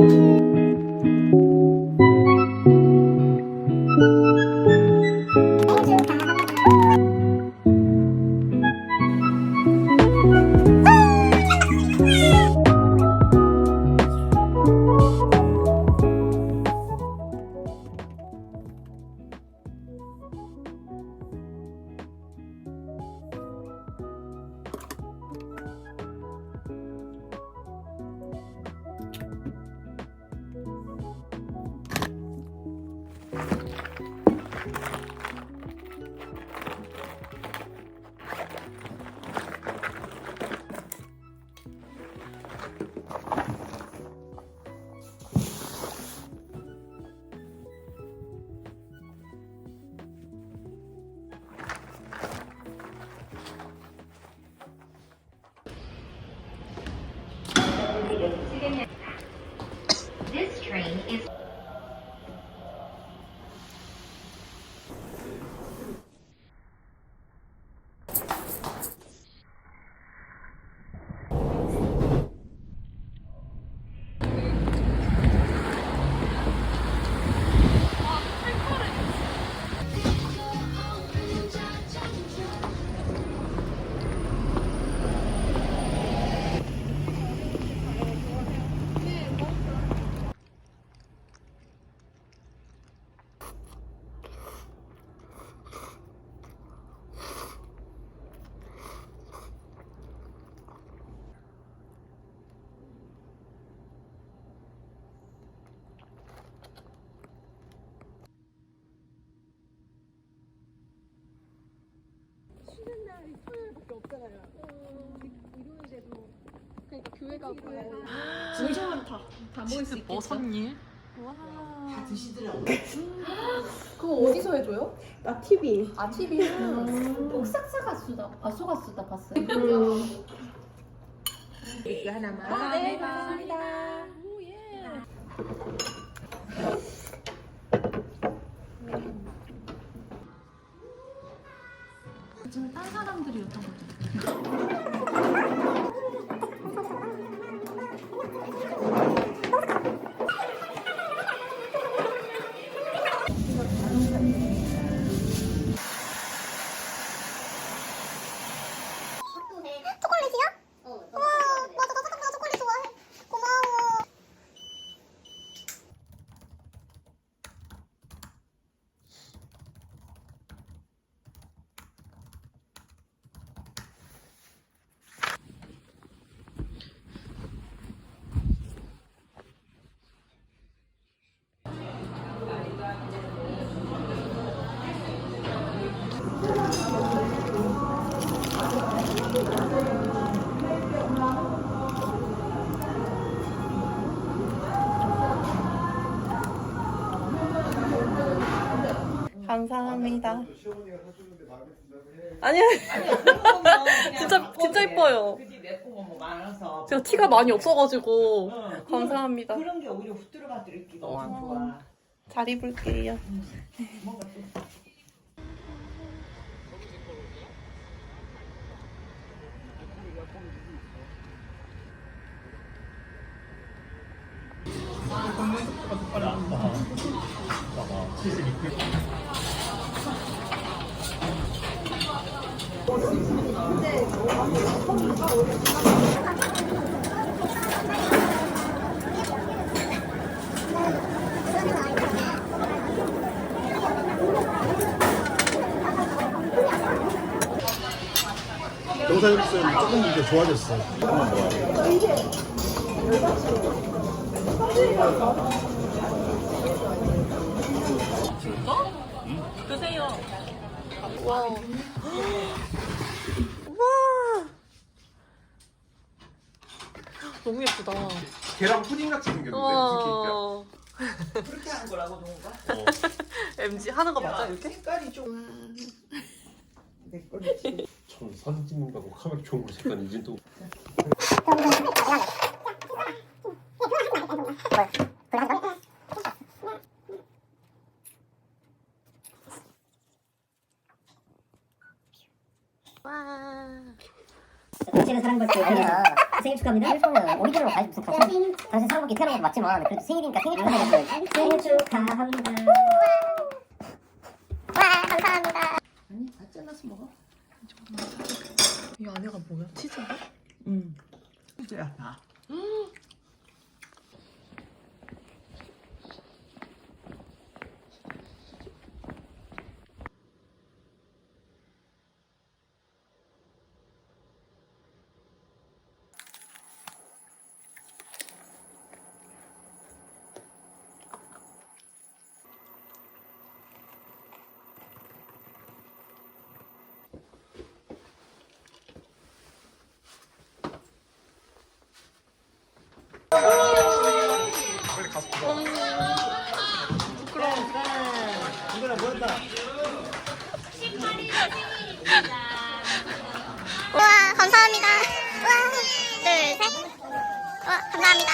Música 없잖아요. 일요일에도 그러니까 교회 가고 진짜 많다. 다 모일 수 있겠죠? 뭐 샀니? 와. 다 드시더라고. 그거 어디서 해줘요? 나 TV. 아 TV. 옥삭사가 쓰다 아 소가 쓰다 봤어요. 이거 하나만. 아, 네, 감사합니다. 오 예. 요즘에 딴 사람들이 어떤 거죠? No. 감사합니다. 아니야. 진짜 진짜 이뻐요. 그지 뭐 많아서. 제가 티가 많이 없어가지고 응. 감사합니다. 그런 게 오히려 훅 들어가도 있기가 너무 좋아. 잘 입을게요. 뭔가 또 영상에서는 조금 이제 좋아졌어. 드세요. 와. 와. 너무 예쁘다. 계란 푸딩 같이 생겼는데 와. 그렇게 하는 거라고 누군가? MG 하는 거 맞아 야, 이렇게? 색깔이 좀. 내 거지. 참 사진 찍는다고 카메라 좋은 거 색깔 이제 또 와. 당신은 사랑받지 아니야. 생일 축하 축하합니다. 일단은 오리지널로 가야지 무슨 당신 당신 사랑받게 태어난 것도 맞지만 그래도 생일이니까 생일 축하드려야지. 생일 축하합니다. 와 감사합니다. 아니 다 잘라서 먹어. 이 안에가 뭐야? 치즈인가? 응. 진짜야 다. 와 감사합니다. 와둘 셋. 와 감사합니다.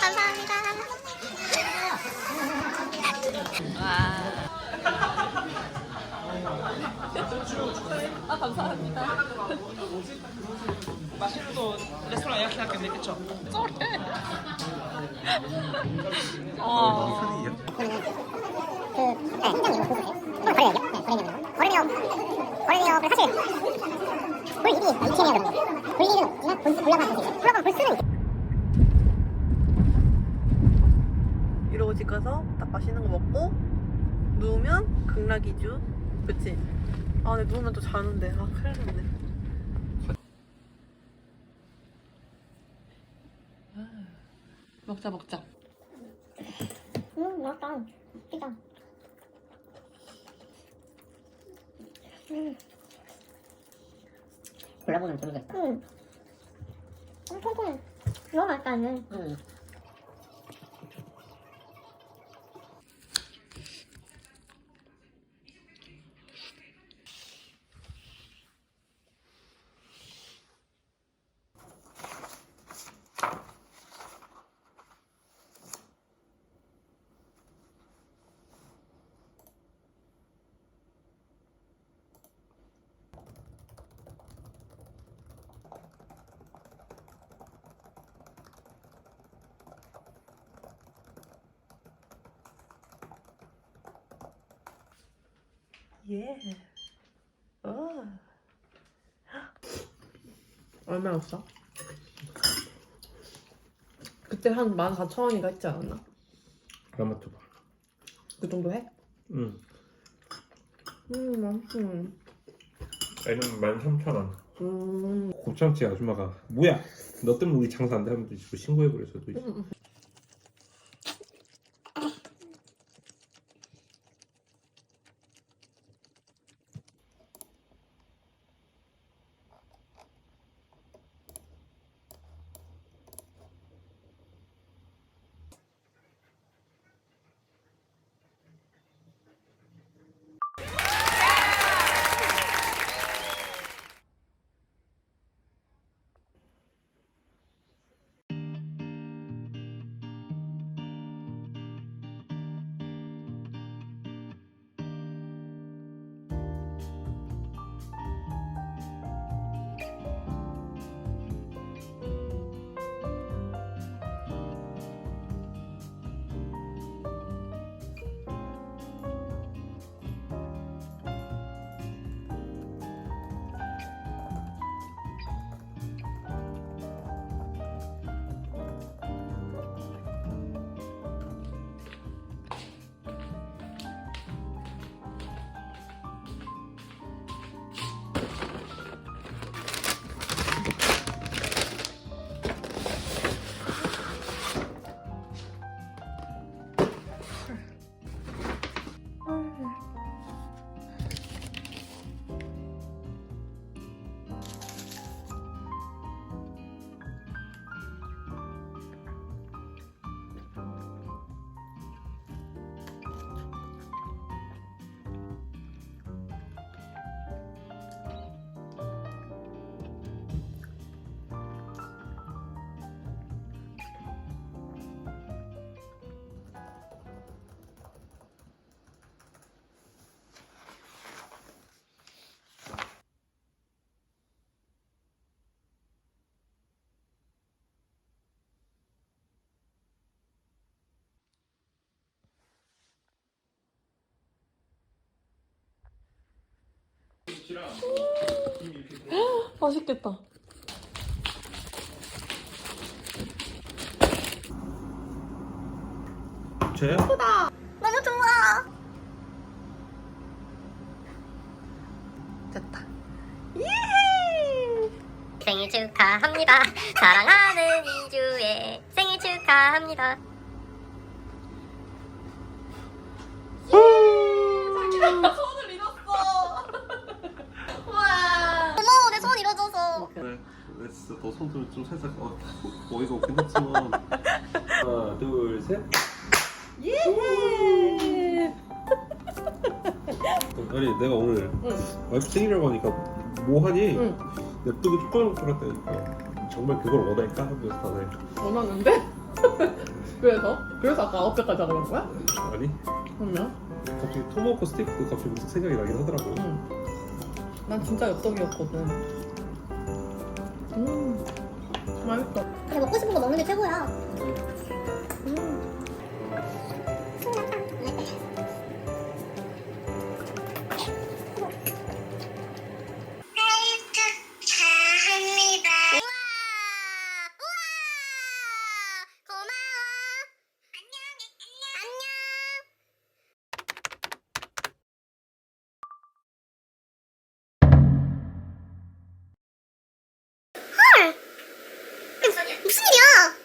감사합니다. 아 감사합니다. 맛있는 레스토랑 예약해놨겠네 그쵸? 어. 것이죠. 물론 볼 수는 있죠. 이러고 집 가서 딱 맛있는 거 먹고 누우면 극락이주. 그치? 아 근데 누우면 또 자는데. 아 큰일 났네. 아, 먹자 먹자. 음, 맛있다. 진짜. 골라보면 재미가 있다. 음. 음, 통통해. 너무 맛있다, 얘는. 응. 예. 어. 얼마였어? 그때 한 14,000원인가 했지 않았나? 라마토 봐. 그 정도 해? 응. 음, 맛있음. 애는 13,000원. 음. 곱창집 아줌마가 뭐야? 너 때문에 우리 장사 안 돼 하면 또 신고해버려 저도 이제. 음. 맛있겠다. 쟤야? 너무 좋아. 됐다. 생일 축하합니다. 사랑하는 이주의 생일 축하합니다. 손을 잃었어. 고마워 내 손 잃어줘서. 그래 내 진짜 너 손들 좀 살짝 어, 어이가 없긴 했지만 하나 둘 셋 예. 아니 내가 오늘 와이프 생일이라고 하니까 뭐 하니? 응. 냅두고 뚜껑을 뚫었다니까 정말 그걸 원할까? 하면서 다들 원하는데? 그래서? 그래서 아까 아홉 개까지 하고 간 거야? 아니 그러면? 갑자기 토마호크 스테이크도 갑자기 무슨 생각이 나긴 하더라고 응. 난 진짜 엽떡이었거든. 음, 맛있다. 근데 먹고 싶은 거 먹는 게 최고야. 축 무슨 일이야?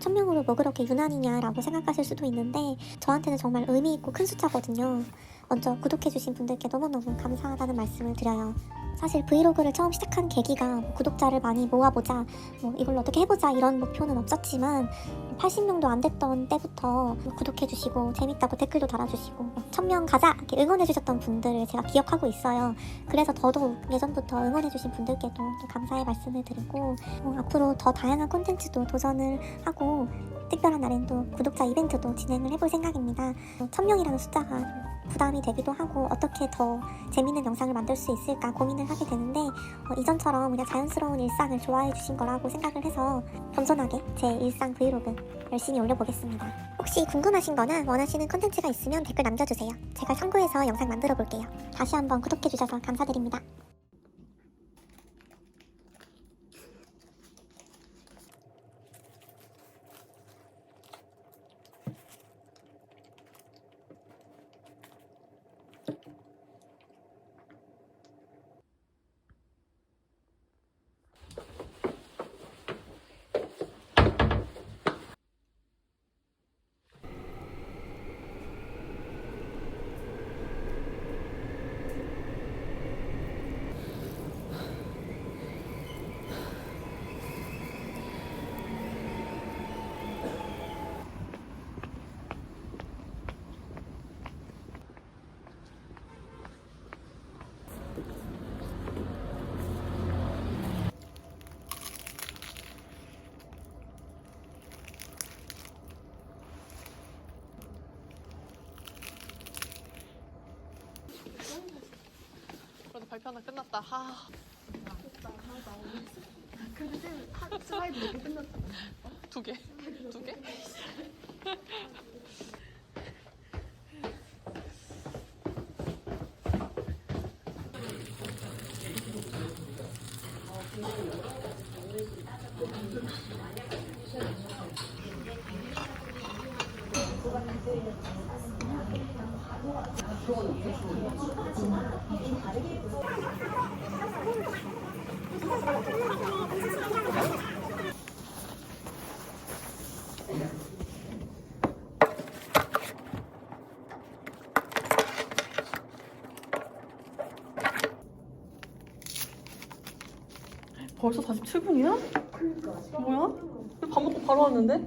천명으로 뭐 그렇게 유난이냐라고 생각하실 수도 있는데 저한테는 정말 의미 있고 큰 숫자거든요. 먼저 구독해주신 분들께 너무너무 감사하다는 말씀을 드려요. 사실 브이로그를 처음 시작한 계기가 뭐 구독자를 많이 모아보자, 뭐 이걸 어떻게 해보자 이런 목표는 없었지만 80명도 안 됐던 때부터 뭐 구독해주시고 재밌다고 댓글도 달아주시고 1000명 가자 이렇게 응원해주셨던 분들을 제가 기억하고 있어요. 그래서 더더욱 예전부터 응원해주신 분들께도 또 감사의 말씀을 드리고 어, 앞으로 더 다양한 콘텐츠도 도전을 하고 특별한 날엔 또 구독자 이벤트도 진행을 해볼 생각입니다. 어, 1000명이라는 숫자가 좀 부담이 되기도 하고 어떻게 더 재밌는 영상을 만들 수 있을까 고민을 하게 되는데 어, 이전처럼 그냥 자연스러운 일상을 좋아해 주신 거라고 생각을 해서 겸손하게 제 일상 브이로그 열심히 올려보겠습니다. 혹시 궁금하신 거나 원하시는 콘텐츠가 있으면 댓글 남겨주세요. 제가 참고해서 영상 만들어 볼게요. 다시 한번 구독해주셔서 감사드립니다. 그래도 발표 하나 끝났다. 하. 슬라이드 몇개 끝났어. 두 개. 두 개? 벌써 47분이야? 뭐야? 밥 먹고 바로 왔는데?